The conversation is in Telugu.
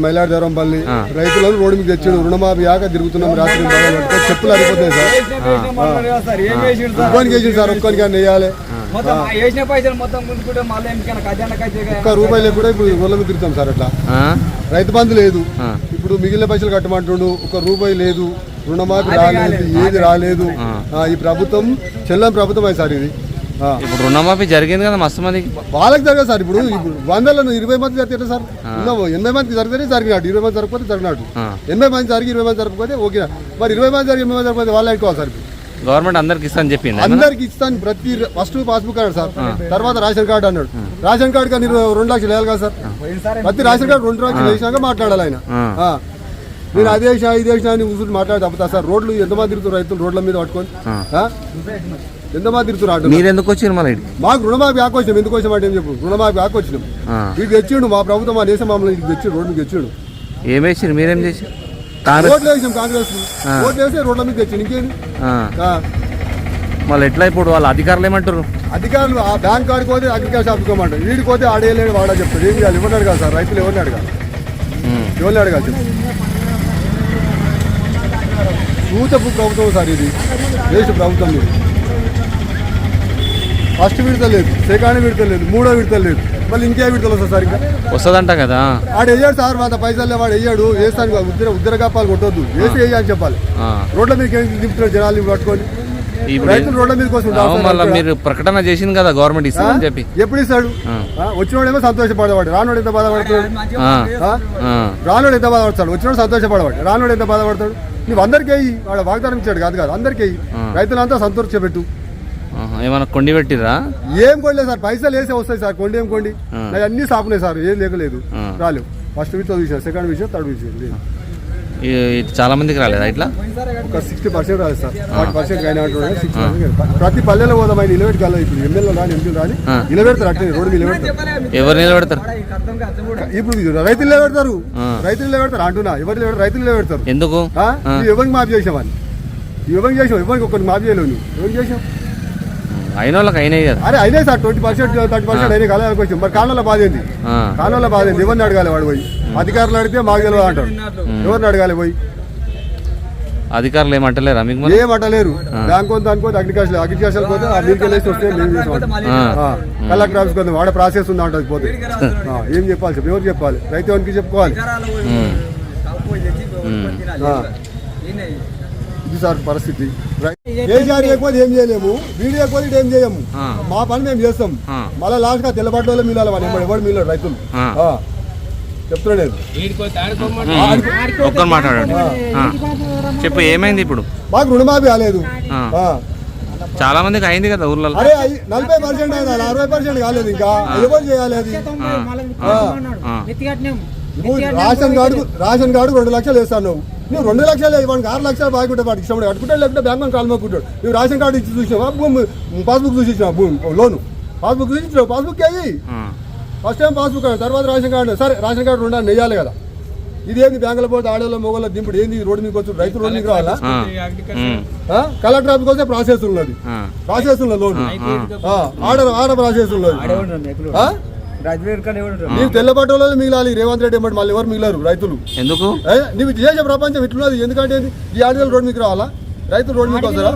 మైలాడదేవరంపల్లి రైతులను రోడ్డు మీద తెచ్చాడు రుణమాఫీ యాక తిరుగుతున్నాం రాత్రి చెప్పులు అడిగిపోతాయి సార్. వేసిండు సార్ ఒక్కోనికి అని వేయాలి. ఒక్క రూపాయలు కూడా ఇప్పుడు మీద తిరుగుతాం సార్ అట్లా? రైతు బంధు లేదు. ఇప్పుడు మిగిలిన పైసలు కట్టమంటుండు ఒక రూపాయి లేదు. రుణమాఫీ రాలేదు ఏది రాలేదు. ఆ, ఈ ప్రభుత్వం చెల్లం ప్రభుత్వం సార్ ఇది. ఇప్పుడు రుణమాఫీ జరిగింది కదా మస్తు మందికి. వాళ్ళకి జరగదు సార్. ఇప్పుడు ఇప్పుడు వందలను ఇరవై మంది జరిగితే సార్. ఎనభై మంది జరిగితేనే జరిగినట్టు ఇరవై మంది జరగకపోతే జరిగినట్టు. ఎనభై మంది జరిగి ఇరవై మంది జరగకపోతే ఓకే మరి ఇరవై మంది జరిగి ఎనభై మంది జరగకపోతే వాళ్ళు అనుకోవాలి సార్. గవర్నమెంట్ అందరికి ఇస్తా అని చెప్పింది అందరికి ఇస్తాను ప్రతి ఫస్ట్ పాస్బుక్ అన్నాడు సార్. తర్వాత రేషన్ కార్డు అన్నాడు. రేషన్ కార్డు కానీ రెండు లక్షలు వేయాలి కదా సార్. ప్రతి రేషన్ కార్డు రెండు లక్షలు వేసినాక మాట్లాడాలి ఆయన. నేను అదే వేసినా అని కూర్చుని మాట్లాడి తప్పుతా సార్ రోడ్లు ఎంతమంది తిరుగుతారు రైతులు రోడ్ల మీద పట్టుకొని? ఎంతమంది తిరుగుతున్నారు ఆటోలు? మీరు ఎందుకు వచ్చారు మళ్ళీ? మాకు రుణమాఫీ ఆకొచ్చినాం ఎందుకు వచ్చాం అంటే ఏం చెప్పు? రుణమాఫీ ఆకొచ్చినాం వీడు తెచ్చిండు మా ప్రభుత్వం మా దేశం మమ్మల్ని ఇటు తెచ్చిండు రోడ్డు మీద తెచ్చిండు. ఏం వేసారు మీరేం కాంగ్రెస్ ఓట్లు వేసాం కాంగ్రెస్ ఓట్లు వేసి రోడ్ల మీద తెచ్చిండు. ఇంకేంది. మళ్ళీ ఎట్లా ఇప్పుడు వాళ్ళ అధికారులు ఏమంటారు అధికారులు ఆ బ్యాంక్ కాడికి పోతే అగ్రికల్చర్ ఆపుకోమంటారు వీడికి పోతే ఆడేయలేడు వాడా చెప్తాడు ఏం చేయాలి? ఎవరిని అడగాలి సార్? రైతులు ఎవరిని అడగాలి. ఎవరిని అడగాలి సూచపు ప్రభుత్వం సార్ ఇది. దేశ ప్రభుత్వం ఇది. ఫస్ట్ విడత లేదు సెకండ్ విడత లేదు మూడో విడత లేదు. మళ్ళీ ఇంకే విడతలు వస్తుంది సార్ ఇంకా. వస్తుందంట కదా. ఆడు వేయాడు సార్ వంద పైసలు వాడు వేయాడు. వేస్తాను ఉద్దర ఉద్దర కప్పాలు కొట్టొద్దు. వేసి వేయాలని చెప్పాలి. రోడ్ల మీదకి ఏం దింపుతున్నారు జనాలు పట్టుకొని. మళ్ళీ మీరు ప్రకటన చేసింది కదా గవర్నమెంట్ ఇస్తుందని చెప్పి. ఎప్పుడు ఇస్తాడు? వచ్చినోడేమో సంతోషపడవాడు. రానోడు ఎంత బాధపడతాడు. రానోడు ఎంత బాధపడతాడు? వచ్చినోడు సంతోషపడవాడు. రానోడు ఎంత బాధపడతాడు? నువ్వు అందరికీ వాడు వాగ్దానం ఇచ్చాడు కాదు కాదు అందరికీ రైతులంతా సంతోషపెట్టు. ఏమన్నా కొండి పెట్టిర్రా? ఏం కొనలేదు సార్ పైసలు వేసే వస్తాయి సార్ కొండి ఏం కొండి? అన్ని సాపున్నాయి సార్ ఏం లేకలేదు. ఆ. రాలేవు ఫస్ట్ విషయం విషయం సెకండ్ విషయం థర్డ్ విషయం లేదు. చాలా మందికి రాలేదా ఇట్లా? ఒక సిక్స్టీ పర్సెంట్ రాదు సార్. ఫార్టీ పర్సెంట్ కానీ అంటున్నాడు ప్రతి పల్లెలో పోదాం ఆయన నిలబెట్టి కాలేదు ఇప్పుడు. ఎమ్మెల్యే రాని ఎంపీలు రాని. నిలబెడతారు అట్లనే రోడ్డు నిలబెడతారు. ఎవరు నిలబెడతారు? ఇప్పుడు రైతులు నిలబెడతారు. రైతులు నిలబెడతారు అంటున్నా. ఎవరు నిలబెడతారు? రైతులు నిలబెడతారు. ఎందుకు? ఎవరికి మాఫీ చేసావని ఎవరికి చేసావు ఎవరికి మాఫీ చేయలేవు నువ్వు. ఎవరికి చేసావు? అయిన వాళ్ళకి అయినాయి కదా. అరే అయినాయి sir. Twenty percent thirty percent అయినా కాలేదు వచ్చాం మరి కాలంలో బాధ ఏంది. కాలంలో బాధ ఏంది ఎవరిని అడగాలి వాడు పోయి? అధికారులు అడిగితే మాకు తెలియదు అంటారు. ఎవరిని అడగాలి పోయి? అధికారులు ఏమంటలేరా మీకు మరి? ఏం అట్టలేరు బ్యాంక్ కొంత అనుకోతే అగ్రికల్చర్ అగ్రికల్చర్ పోతే ఆ వెళ్ళేసి వస్తే మేము చేసాం ఆ. కలెక్టర్ ఆఫీస్ కొంత వాడ ప్రాసెస్ ఉంది అంటది పోతే. ఆ, ఏం చెప్పాలి చెప్పు ఎవరు చెప్పాలి? రైతు ఎవరికి చెప్పుకోవాలి. ఆ. ఇది సార్ పరిస్థితి. రై- కేసీఆర్ లేకపోతే ఏం చేయలేము. వీడు లేకపోతే ఇటు ఏం చేయము. ఆ. మా పని మేము చేస్తాం. ఆ. మళ్ళీ లాస్ట్గా మిల్లాలి వాళ్ళు ఎవడు ఎవడు మిల్లాడు రైతులు? ఆ. ఆ. చెప్తున్నా నేను ఉమ్. ఒక్కరు మాట్లాడండి. ఆ. చెప్పు ఏమైంది ఇప్పుడు? మాకు రుణమాఫీ కాలేదు. చాలా మందికి అయింది కదా ఊర్లలో. అరే నలభై పర్సెంట్ అయినా అరవై పర్సెంట్ కాలేదు ఇంకా. ఎవరు చేయాలి. అది. నువ్వు రేషన్ కార్డు రేషన్ కార్డు రెండు లక్షలు వేస్తాను నువ్వు. నువ్వు రెండు లక్షలు వాడికి ఆరు లక్షలు బాగుంటే వాడికి ఇష్టం కట్టుకుంటాడు లేకపోతే బ్యాంక్ కాలు మొక్కుంటాడు నువ్వు రేషన్ కార్డు ఇచ్చి చూసినావా? భూమి పాస్బుక్ చూసి ఇచ్చినావా? భూమి లోను. పాస్బుక్ చూసి ఇచ్చినావు? పాస్బుక్ అయ్యి. ఫస్ట్ టైం పాస్బుక్ తర్వాత రేషన్ కార్డు సరే రేషన్ కార్డు రెండు నెయ్యాలి కదా. ఇదేంది బ్యాంకులో పోతే ఆడలో మొగల దింపుడు ఏంది ఈ రోడ్డు మీకు వచ్చి రైతు రోడ్డు మీకు రావాలా? కలెక్టర్ ఆఫీస్కి వస్తే ప్రాసెస్ ఉన్నది. ఆ. ప్రాసెస్ ఉన్నది లోన్. ఆర్డర్ ఆర్డర్ ప్రాసెస్ ఉన్నది? నీవు తెల్ల బట్టలో మిగిలాలి రేవంత్ రెడ్డి ఏమంటే మళ్ళీ ఎవరు మిగిలారు? రైతులు. ఎందుకు? నీవు చేసే ప్రపంచం ఇట్లున్నది ఎందుకంటే ఈ ఆడవాళ్ళు రోడ్డు మీకు రావాలా? రైతులు రోడ్డు మీకు వస్తారా?